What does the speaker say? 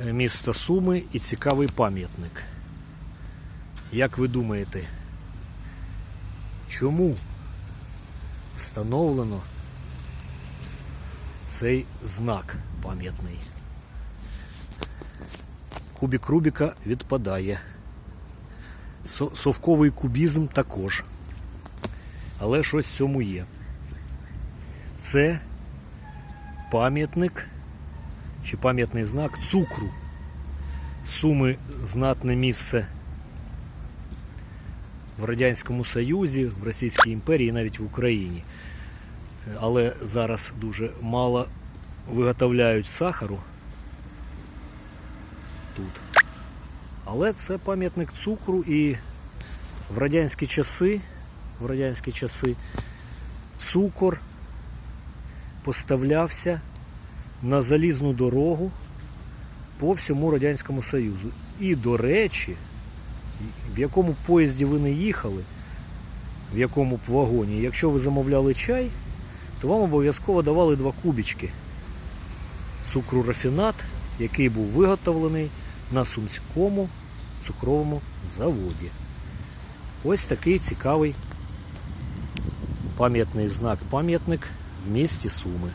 е, міста Суми і цікавий пам'ятник. Як ви думаєте, чому встановлено цей знак пам'ятний? Кубік Рубіка відпадає. Совковий кубізм також. Але щось в цьому є. Це пам'ятник чи пам'ятний знак цукру. Суми знатне місце в Радянському Союзі, в Російській імперії і навіть в Україні. Але зараз дуже мало виготовляють сахару тут. Але це пам'ятник цукру і в радянські часи, в радянські часи цукор поставлявся на залізну дорогу по всьому Радянському Союзу. І, до речі, в якому поїзді ви не їхали, в якому б вагоні, якщо ви замовляли чай, то вам обов'язково давали два кубічки цукру рафінат, який був виготовлений на Сумському цукровому заводі. Ось такий цікавий пам'ятний знак, пам'ятник в місті Суми.